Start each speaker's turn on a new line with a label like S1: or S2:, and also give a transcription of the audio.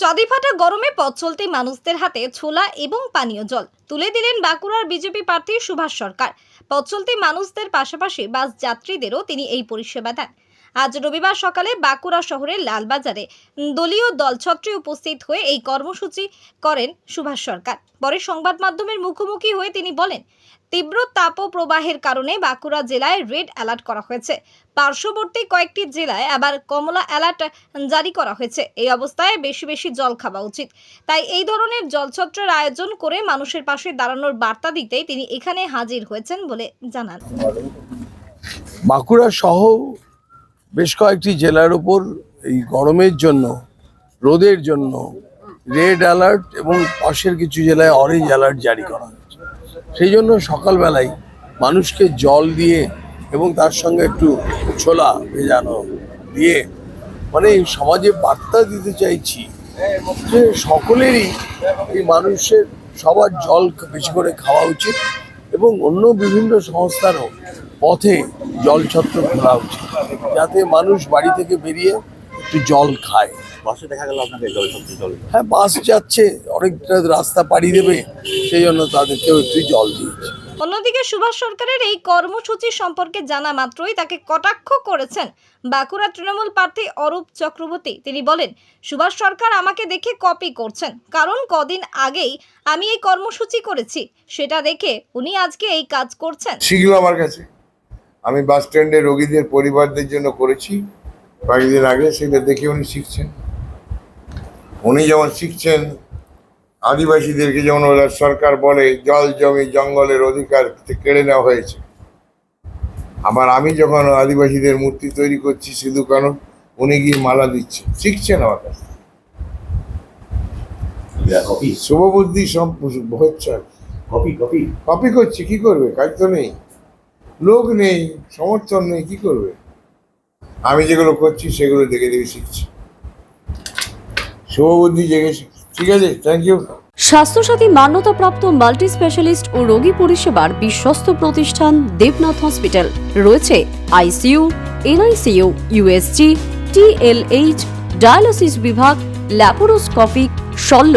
S1: চাঁদিফাটা গরমে পথ চলতি মানুষদের হাতে ছোলা এবং পানীয় জল। তুলে দিলেন বাঁকুড়ার বিজেপি প্রার্থী সুভাষ সরকার। পথ মানুষদের পাশাপাশি বাস যাত্রীদেরও তিনি এই পরিষেবা দেন। আজ রবিবার সকালে বাঁকুড়া শহরের লালবাজারে দলীয় দল দলছত্রে উপস্থিত হয়ে এই কর্মসূচি করেন সুভাষ সরকার। পরে সংবাদ মাধ্যমের মুখোমুখি হয়ে তিনি বলেন তীব্র তাপপ্রবাহের কারণে বাঁকুড়া জেলায় রেড অ্যালার্ট করা হয়েছে। পার্শ্ববর্তী কয়েকটি জেলায় আবার কমলা অ্যালার্ট জারি করা হয়েছে। এই অবস্থায় বেশি বেশি জল খাওয়া উচিত। তাই এই ধরনের জলছত্রের আয়োজন করে মানুষের পাশে দাঁড়ানোর বার্তা দিতেই তিনি এখানে হাজির হয়েছেন বলে জানান।
S2: বাঁকুড়া সহ বেশ কয়েকটি জেলার উপর এই গরমের জন্য, রোদের জন্য রেড অ্যালার্ট এবং পাশের কিছু জেলায় অরেঞ্জ অ্যালার্ট জারি করা সেই জন্য সকালবেলায় মানুষকে জল দিয়ে এবং তার সঙ্গে একটু ছোলা ভেজানো দিয়ে মানে সমাজে বার্তা দিতে চাইছি যে সকলেরই এই মানুষের সবার জল বেশি করে খাওয়া উচিত এবং অন্য বিভিন্ন সংস্থারও পথে জলছত্র খোলা উচিত, যাতে মানুষ বাড়ি থেকে বেরিয়ে একটু জল খায়।
S3: বাসে দেখা গেল আপনাকে জল জল
S2: হ্যাঁ বাস যাচ্ছে অনেকটা রাস্তা পাড়ি দেবে সেই জন্য তাদেরকেও একটু জল দিয়েছে।
S1: অন্যদিকে সুভাষ সরকারের এই কর্মসূচি সম্পর্কে জানা মাত্রই তাকে কটাক্ষ করেছেন বাঁকুড়া তৃণমূল প্রার্থী অরূপ চক্রবর্তী। তিনি বলেন সুভাষ সরকার আমাকে দেখে কপি করছেন কারণ কদিন আগেই আমি এই কর্মসূচি করেছি সেটা দেখে উনি আজকে এই কাজ করছেন।
S4: শিখলো আমার কাছে। আমি বাস স্ট্যান্ডে রোগীদের পরিবারদের জন্য করেছি। কয়েকদিন আগে সেটা দেখে উনি শিখছেন। উনি যেমন শিখছেন আদিবাসীদেরকে যেমন ওরা সরকার বলে জল জমি জঙ্গলের অধিকার কেড়ে নেওয়া হয়েছে। আবার আমি যখন আদিবাসীদের মূর্তি তৈরি করছি সিধু কানু উনি গিয়ে মালা দিচ্ছে শিখছেন আমার কাছে
S3: কপি?
S4: শুভবুদ্ধি সম- হচ্ছে।
S3: Copy copy?
S4: কপি করছে কি করবে? কাজ তো নেই। লোক নেই সমর্থন নেই কি করবে? আমি যেগুলো করছি, সেগুলো দেখে দেখে শিখছি। শুভবুদ্ধি জেগে শিখছি ঠিক আছে? থ্যাংক ইউ
S5: স্বাস্থ্যসাথী মান্যতাপ্রাপ্ত মাল্টি স্পেশালিস্ট ও রোগী পরিষেবার বিশ্বস্ত প্রতিষ্ঠান দেবনাথ হসপিটাল। রয়েছে ICU, NICU USG TLH dialysis বিভাগ, ল্যাপারোস্কোপিক, শল্য।